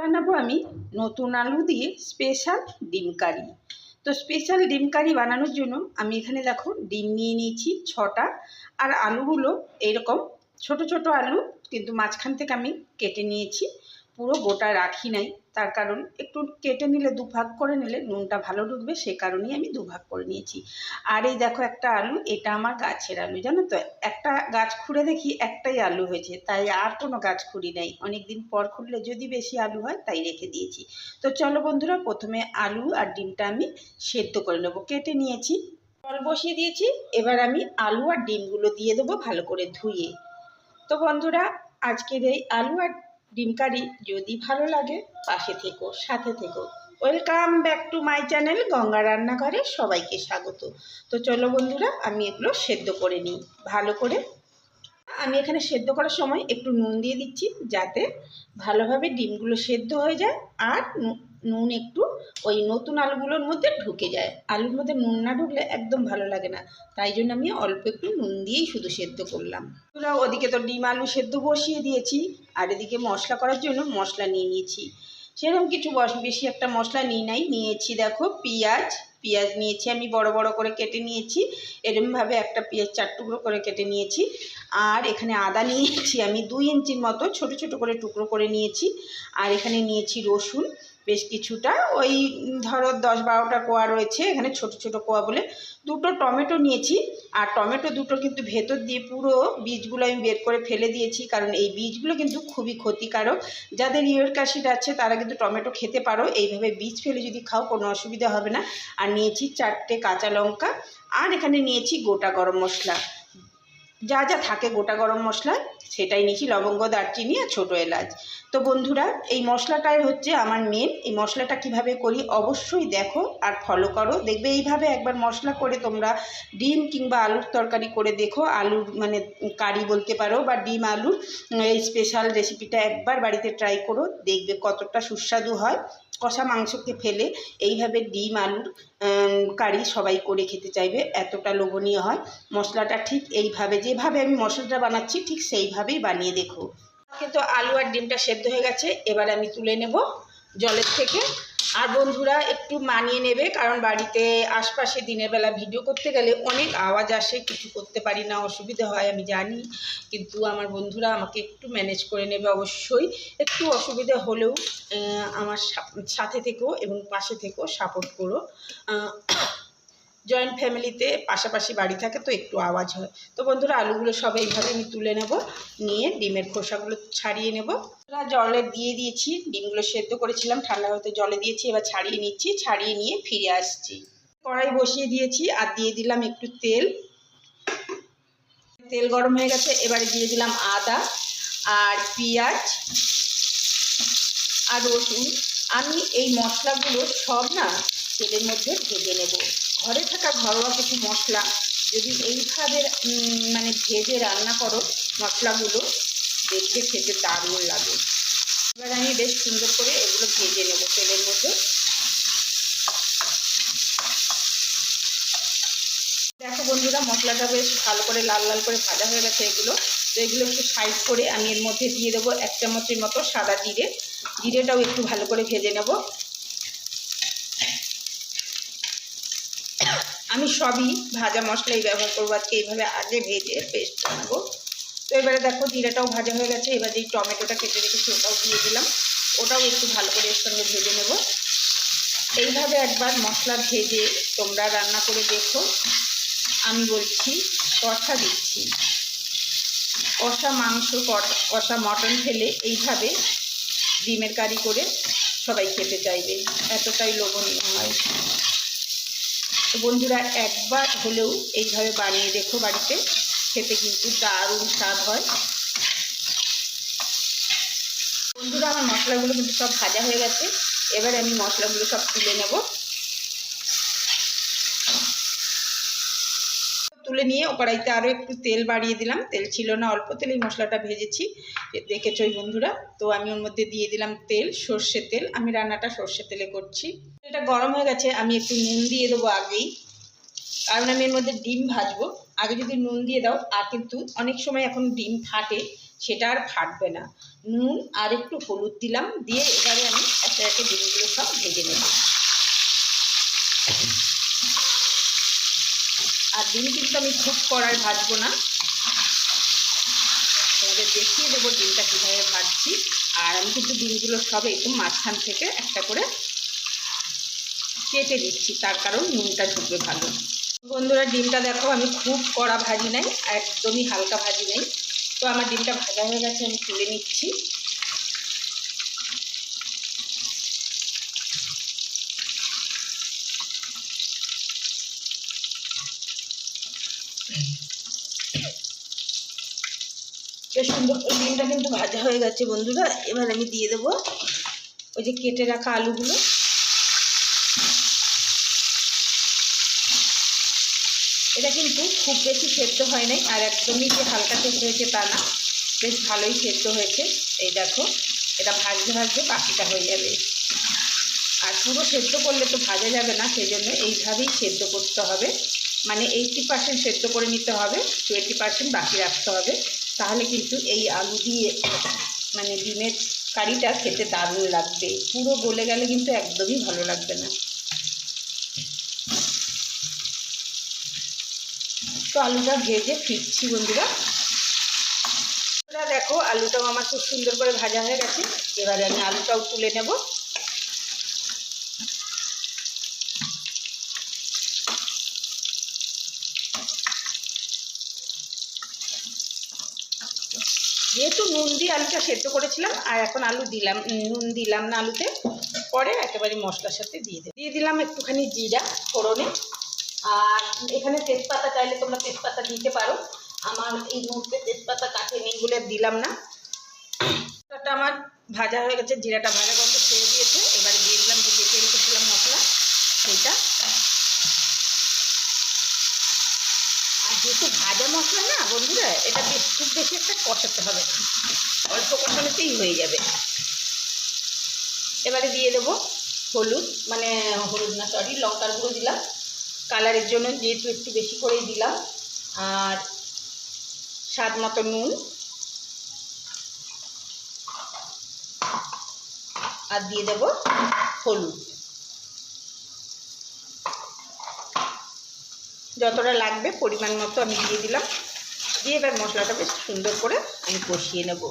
বানাবো আমি নতুন আলু দিয়ে স্পেশাল ডিম কারি। তো স্পেশাল ডিম কারি বানানোর জন্য আমি এখানে দেখো ডিম নিয়ে নিয়েছি ছটা, আর আলুগুলো এরকম ছোট ছোট আলু কিন্তু মাঝখান থেকে আমি কেটে নিয়েছি, পুরো গোটা রাখি নাই। তার কারণ একটু কেটে নিলে দুভাগ করে নিলে নুনটা ভালো ঢুকবে, সে কারণেই আমি দুভাগ করে নিয়েছি। আর এই দেখো একটা আলু, এটা আমার গাছের আলু, জানো তো? একটা গাছ খুঁড়ে দেখি একটাই আলু হয়েছে, তাই আর কোনো গাছ খুঁড়ি নাই। অনেক দিন পর খুঁড়লে যদি বেশি আলু হয়, তাই রেখে দিয়েছি। তো চলো বন্ধুরা, প্রথমে আলু আর ডিমটা আমি সেদ্ধ করে নেব। কেটে নিয়েছি, জল বসিয়ে দিয়েছি, এবার আমি আলু আর ডিমগুলো দিয়ে দেবো ভালো করে ধুয়ে। তো বন্ধুরা, আজকের এই আলু আর ডিম কারি যদি ভালো লাগে, পাশে থেকো, সাথে থেকো। Welcome back to my channel Ganga রান্নাঘরে সবাইকে স্বাগত। তো চলো বন্ধুরা, আমি এগুলো সেদ্ধ করে নিই। ভালো করে। আমি এখানে সেদ্ধ করার সময় একটু নুন দিয়ে দিচ্ছি, যাতে ভালোভাবে ডিমগুলো সেদ্ধ হয়ে যায়, আর নুন একটু, ওই নতুন আলুগুলোর মধ্যে ঢুকে যায়। আলুর মধ্যে নুন না ঢুকলে একদম ভালো লাগে না। তাই জন্য আমি অল্প একটু নুন দিয়েই শুধু সেদ্ধ করলাম। ওদিকে তো ডিম আলু সেদ্ধ বসিয়ে দিয়েছি, আর এদিকে মশলা করার জন্য মশলা নিয়ে নিয়েছি। সেরকম কিছু বস বেশি একটা মশলা নিই নাই। নিয়েছি দেখো পেঁয়াজ। পেঁয়াজ নিয়েছি আমি বড় বড় করে কেটে নিয়েছি। এরমভাবে একটা পেঁয়াজ চার টুকরো করে কেটে নিয়েছি। আর এখানে আদা নিয়েছি আমি দুই ইঞ্চির মতো, ছোট ছোট করে টুকরো করে নিয়েছি। আর এখানে নিয়েছি রসুন। বেশ কিছুটা। ওই ধরো দশ বারোটা কোয়া রয়েছে, এখানে ছোট ছোট কোয়া বলে দুটো টমেটো নিয়েছি। আর টমেটো দুটো কিন্তু ভেতর দিয়ে পুরো বীজগুলো আমি বের করে ফেলে দিয়েছি, কারণ এই বীজগুলো কিন্তু খুবই ক্ষতিকারক। যাদের ইউরিক অ্যাসিড আছে, তারা কিন্তু টমেটো খেতে পারো। এইভাবে বীজ ফেলে যদি খাও, কোনো অসুবিধা হবে না। আর নিয়েছি চারটে কাঁচা লঙ্কা। আর এখানে নিয়েছি গোটা গরম মশলা। যা যা থাকে গোটা গরম মশলা, সেটাই নিয়েছি লবঙ্গ, দারচিনি আর ছোটো এলাচ। তো বন্ধুরা, এই মশলাটাই হচ্ছে আমার মেন এই মশলাটা কীভাবে করি অবশ্যই দেখো আর ফলো করো। দেখবে এইভাবে একবার মশলা করে তোমরা ডিম কিংবা আলুর তরকারি করে দেখো। আলুর মানে কারি বলতে পারো বা ডিম, আলুর, এই স্পেশাল রেসিপিটা একবার বাড়িতে ট্রাই করো। দেখবে কতটা সুস্বাদু হয়। কষা মাংসকে ফেলে এইভাবে ডিম, আলুর কারি সবাই করে খেতে চাইবে, এতটা লোভনীয় হয়। মশলাটা ঠিক এইভাবে, যেভাবে আমি মশলাটা বানাচ্ছি ঠিক সেইভাবেই বানিয়ে দেখো। কিন্তু আলু আর ডিমটা সেদ্ধ হয়ে গেছে, এবার আমি তুলে নেব জলের থেকে। আর বন্ধুরা, একটু মানিয়ে নেবে, কারণ বাড়িতে আশপাশে দিনের বেলা ভিডিও করতে গেলে অনেক আওয়াজ আসে, কিছু করতে পারি না, অসুবিধা হয়, আমি জানি। কিন্তু আমার বন্ধুরা আমাকে একটু ম্যানেজ করে নেবে অবশ্যই। একটু অসুবিধা হলেও আমার সাথে থেকেও এবং পাশে থেকেও সাপোর্ট করো। জয়েন্ট ফ্যামিলিতে পাশাপাশি বাড়ি থাকে তো একটু আওয়াজ হয়। তো বন্ধুরা, আলুগুলো সব এইভাবে আমি তুলে নেব, নিয়ে ডিমের খোসাগুলো ছাড়িয়ে নেব। জলে দিয়ে দিয়েছি, ডিমগুলো সেদ্ধ করেছিলাম, ঠান্ডা হতে জলে দিয়েছি, এবার ছাড়িয়ে নিচ্ছি, ছাড়িয়ে নিয়ে ফিরে আসছি। কড়াই বসিয়ে দিয়েছি আর দিয়ে দিলাম একটু তেল। তেল গরম হয়ে গেছে, এবারে দিয়ে দিলাম আদা আর পেঁয়াজ আর রসুন। আমি এই মশলাগুলো সব না তেলের মধ্যে ভেজে নেব। ঘরে থাকা ঘরোয়া কিছু মশলা, যদি এইভাবে মানে ভেজে রান্না করো মশলাগুলো দেখতে খেতে দারুণ লাগে। এবার আমি বেশ সুন্দর করে এগুলো ভেজে নেব তেলের মধ্যে। দেখো বন্ধুরা, মশলাটা বেশ ভালো করে লাল লাল করে ভাজা হয়ে গেছে এগুলো। তো এগুলো একটু সাইড করে আমি এর মধ্যে দিয়ে দেবো এক চামচের মতো সাদা জিরে। জিরেটাও একটু ভালো করে ভেজে নেব। আমি সবই ভাজা মশলাই ব্যবহার করব আজকে, এইভাবে আগে ভেজে পেস্ট বানাবো তো এবারে দেখো জিরাটাও ভাজা হয়ে গেছে, এবার যেই টমেটোটা কেটে রেখেছি ওটাও দিয়ে দিলাম। ওটাও একটু ভালো করে এর সঙ্গে ভেজে নেব। এইভাবে একবার মশলা ভেজে তোমরা রান্না করে দেখো। আমি বলছি, কষা দিচ্ছি। কষা মাংস কষা মটন ফেলে এইভাবে ডিমের কারি করে সবাই খেতে চাইবে। এতটাই লোভনীয় হয়। তো বন্ধুরা, একবার হলেও এইভাবে বানিয়ে দেখো বাড়িতে। খেতে কিন্তু দারুণ স্বাদ হয়। বন্ধুরা, আমার মশলাগুলো কিন্তু সব ভাজা হয়ে গেছে। এবার আমি মশলাগুলো সব তুলে নেব। তুলে নিয়ে কড়াইতে আরও একটু তেল বাড়িয়ে দিলাম। তেল ছিল না, অল্প তেলেই মশলাটা ভেজেছি। দেখেছই বন্ধুরা? তো আমি ওর মধ্যে দিয়ে দিলাম তেল, সর্ষে তেল। আমি রান্নাটা সর্ষে তেলে করছি। এটা গরম হয়ে গেছে, আমি একটু নুন দিয়ে দেবো আগেই। কারণ আমি এর মধ্যে ডিম ভাজবো। আগে যদি নুন দিয়ে দাও, আর কিন্তু অনেক সময় এখন ডিম ফাটে, সেটা আর ফাটবে না। নুন আর একটু হলুদ দিলাম, দিয়ে এবারে আমি একে একে ডিমগুলো সব ভেজে নেব। আর ডিম কিন্তু আমি খুব কড়ায় ভাজবো না। তোমাদের দেখিয়ে দেবো ডিমটা কীভাবে ভাজছি। আর আমি কিন্তু ডিমগুলো সব একটু মাঝখান থেকে একটা করে কেটে দিচ্ছি তার কারণ নুনটা ঢুকবে ভালো। বন্ধুরা, ডিমটা দেখো, আমি খুব কড়া ভাজি নাই, একদমই হালকা ভাজি নাই। তো আমার ডিমটা ভাজা হয়ে গেছে, আমি তুলে নিচ্ছি। বেশ সুন্দর ডিমটা কিন্তু ভাজা হয়ে গেছে বন্ধুরা, এবার আমি দিয়ে দেবো ওই যে কেটে রাখা আলুগুলো। এটা কিন্তু খুব বেশি সেদ্ধ হয় নাই, আর একদমই যে হালকা সেদ্ধ হয়েছে তা না। বেশ ভালোই সেদ্ধ হয়েছে। এই দেখো, এটা ভাজতে ভাজতে বাকিটা হয়ে যাবে। আর পুরো সেদ্ধ করলে তো ভাজা যাবে না সেই জন্য এইভাবেই সেদ্ধ করতে হবে। মানে এইটটি পার্সেন্ট সেদ্ধ করে নিতে হবে টোয়েন্টি পার্সেন্ট বাকি রাখতে হবে। তাহলে কিন্তু এই আলু দিয়ে মানে ডিমের কারিটা খেতে দারুণ লাগবে। পুরো গলে গেলে কিন্তু একদমই ভালো লাগবে না। তো আলুটা ভেজে ফিরছি বন্ধুরা। দেখো আলুটাও আমার খুব সুন্দর করে ভাজা হয়ে গেছে। এবারে আমি আলুটাও তুলে নেব। যেহেতু নুন দিয়ে আলুটা সেদ্ধ করেছিলাম, আর এখন আলু দিলাম নুন দিলাম না আলুতে, পরে একেবারে মশলার সাথে দিয়ে দিয়ে দিলাম একটুখানি জিরা ফোড়নে। আর এখানে তেজপাতা চাইলে তোমরা তেজপাতা দিতে পারো। আমার এই মুহূর্তে তেজপাতা কাঠে নেই বলে দিলাম না। মশলাটা আমার ভাজা হয়ে গেছে, জিরাটা ভাজা গন্ধ ছেড়ে দিয়েছে। এবারে দিয়ে দিলাম যে বেটে রেখেছিলাম মশলা, সেইটা। আর যেহেতু ভাজা মশলা না বন্ধুরা, এটা বেশ, খুব বেশি একটা কষাতে হবে অল্প কষানোতেই হয়ে যাবে। এবারে দিয়ে দেবো হলুদ মানে হলুদ না সরি লঙ্কার গুঁড়ো দিলাম। কালারের জন্য যেহেতু একটু বেশি করেই দিলাম। আর স্বাদ মতো নুন। আর দিয়ে দেব হলুদ। যতটা লাগবে পরিমাণ মতো আমি দিয়ে দিলাম। দিয়ে এবার মশলাটা বেশ সুন্দর করে আমি কষিয়ে নেব।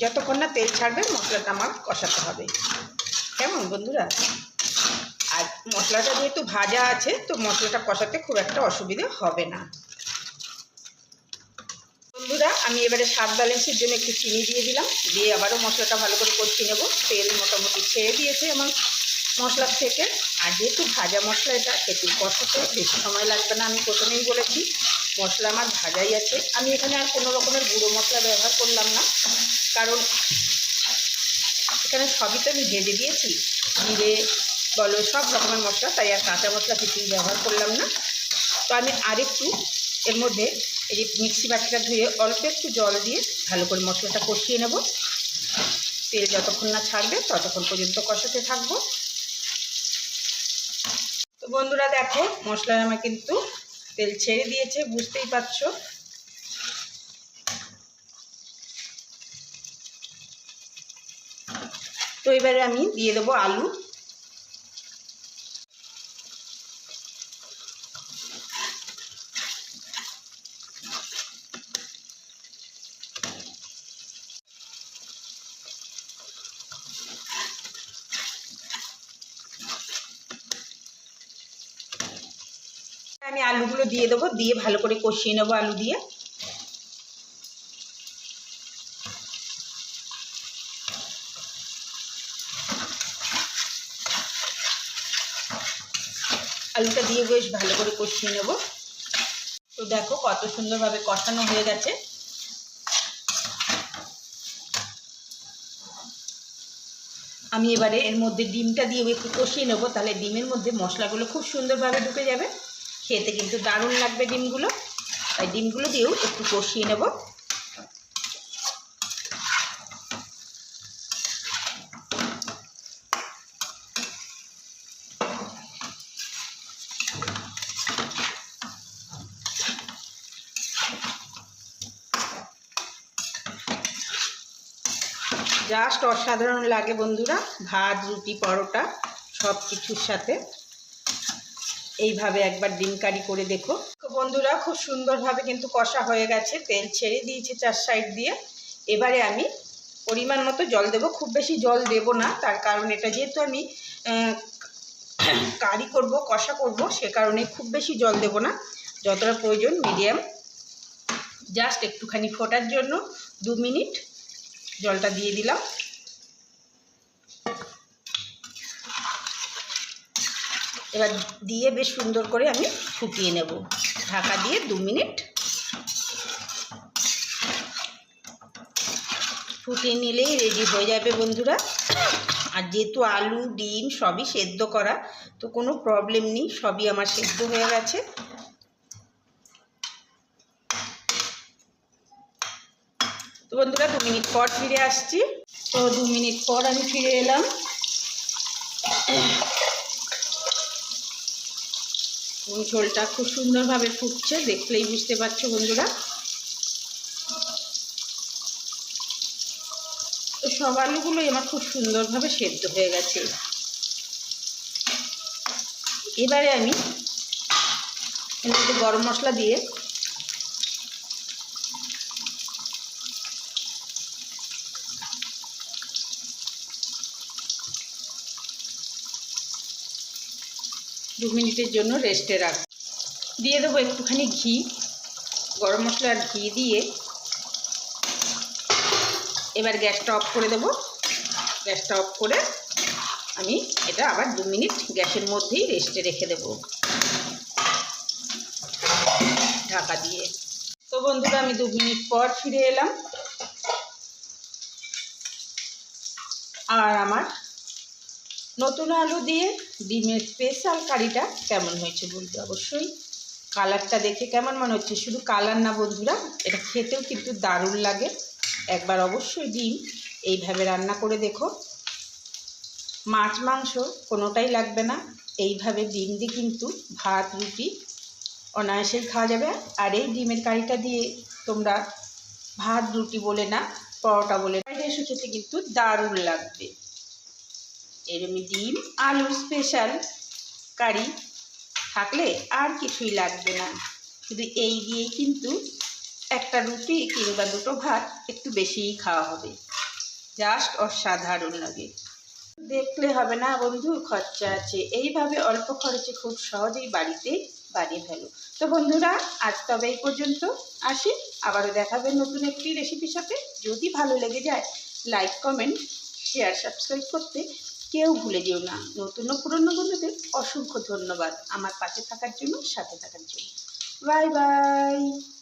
যতক্ষণ না তেল ছাড়বে, মশলাটা আমার কষাতে হবে। কেমন বন্ধুরা? মশলাটা যেহেতু ভাজা আছে, তো মশলাটা কষাতে খুব একটা অসুবিধে হবে না। বন্ধুরা, আমি এবারে স্বাদ ব্যালেন্সের জন্য একটু চিনি দিয়ে দিলাম, দিয়ে আবারও মশলাটা ভালো করে কষিয়ে নেব। তেল মোটামুটি ছেড়ে দিয়েছে আমার মশলার থেকে। আর যেহেতু ভাজা মশলা এটা খেতে কষাতে বেশি সময় লাগবে না, আমি প্রথমেই বলেছি, মশলা আমার ভাজাই আছে। আমি এখানে আর কোনো রকমের গুঁড়ো মশলা ব্যবহার করলাম না, কারণ এখানে সবই তো আমি ভেজে দিয়েছি। জিরে বলো, সব রকমের মশলা, তাই আর কাঁচা মশলা কিছুই ব্যবহার করলাম না। তো আমি আরেকটু এর মধ্যে এই যে মিক্সি বাটিটা ধুয়ে অল্প একটু জল দিয়ে ভালো করে মশলাটা কষিয়ে নেব। তেল যতক্ষণ না ছাড়বে, ততক্ষণ পর্যন্ত কষাতে থাকব। তো বন্ধুরা, দেখো মশলা আমার কিন্তু তেল ছেড়ে দিয়েছে, বুঝতেই পারছ। তো এবারে আমি দিয়ে দেবো আলু। আমি আলুগুলো দিয়ে দেবো, দিয়ে ভালো করে কষিয়ে নেব আলু দিয়ে। আলুটা দিয়ে বেশ ভালো করে কষিয়ে নেব। তো দেখো কত সুন্দরভাবে কষানো হয়ে গেছে। আমি এবারে এর মধ্যে ডিমটা দিয়ে একটু কষিয়ে নেব, তাহলে ডিমের মধ্যে মশলাগুলো খুব সুন্দরভাবে ঢুকে যাবে। খেতে কিন্তু দারুণ লাগবে ডিমগুলো। তাই ডিমগুলো দিয়েও একটু কষিয়ে নেব। জাস্ট অসাধারণ লাগে বন্ধুরা, ভাত, রুটি, পরোটা সব কিছুর সাথে। এইভাবে একবার ডিম কারি করে দেখো। বন্ধুরা, খুব সুন্দরভাবে কিন্তু কষা হয়ে গেছে। তেল ছেড়ে দিয়েছে চার সাইড দিয়ে। এবারে আমি পরিমাণ মতো জল দেব। খুব বেশি জল দেব না, তার কারণ এটা যেহেতু আমি কারি করব, কষা করব, সে কারণে খুব বেশি জল দেব না। যতটা প্রয়োজন, মিডিয়াম। জাস্ট একটুখানি ফোটার জন্য দু মিনিট জলটা দিয়ে দিলাম। এবার দিয়ে বেশ সুন্দর করে আমি ফুটিয়ে নেব। ঢাকা দিয়ে দু মিনিট ফুটিয়ে নিলেই রেডি হয়ে যাবে বন্ধুরা। আর যেহেতু আলু, ডিম সবই সেদ্ধ করা, তো কোনো প্রবলেম নেই, সবই আমার সেদ্ধ হয়ে গেছে। তো বন্ধুরা, দু মিনিট পর ফিরে আসছি। তো দু মিনিট পর আমি ফিরে এলাম। এবং ঝোলটা খুব সুন্দরভাবে ফুটছে, দেখলেই বুঝতে পারছ বন্ধুরা। তো সব আলুগুলোই আমার খুব সুন্দরভাবে সেদ্ধ হয়ে গেছে। এবারে আমি গরম মশলা দিয়ে দু মিনিটের জন্য রেস্টে রাখ। দিয়ে দেবো একটুখানি ঘি, গরম মশলা ঘি দিয়ে। এবার গ্যাসটা অফ করে দেব। গ্যাসটা অফ করে আমি এটা আবার দু মিনিট গ্যাসের মধ্যেই রেস্টে রেখে দেব। ঢাকা দিয়ে। তো বন্ধুরা, আমি দু মিনিট পর ফিরে এলাম। আর আমার নতুন আলু দিয়ে ডিমের স্পেশাল কারিটা কেমন হয়েছে বলতে অবশ্যই কালারটা দেখে কেমন মনে হচ্ছে? শুধু কালার না বন্ধুরা, এটা খেতেও কিন্তু দারুণ লাগে। একবার অবশ্যই ডিম এইভাবে রান্না করে দেখো। মাছ, মাংস কোনোটাই লাগবে না। এইভাবে ডিম দিয়ে কিন্তু ভাত, রুটি অনায়াসেই খাওয়া যাবে। আর এই ডিমের কারিটা দিয়ে তোমরা ভাত, রুটি বলে না, পরোটা বলে না, এসে খেতে কিন্তু দারুণ লাগবে। এরমই ডিম আলু স্পেশাল কারি থাকলে আর কিছুই লাগবে না। শুধু এই দিয়েই কিন্তু একটা রুটি কিংবা দুটো ভাত একটু বেশিই খাওয়া হবে। জাস্ট অসাধারণ লাগে। দেখলে হবে না বন্ধু, খরচা আছে। এইভাবে অল্প খরচে খুব সহজেই বাড়িতে বানিয়ে ফেলো। তো বন্ধুরা, আজ তবে এই পর্যন্ত। আসি, আবারও দেখাবে নতুন একটি রেসিপির সাথে। যদি ভালো লেগে যায় লাইক কমেন্ট শেয়ার সাবস্ক্রাইব করতে কেউ ভুলে যেও না। নতুন ও পুরনো বন্ধুদের অসংখ্য ধন্যবাদ আমার পাশে থাকার জন্য, সাথে থাকার জন্য। Bye bye.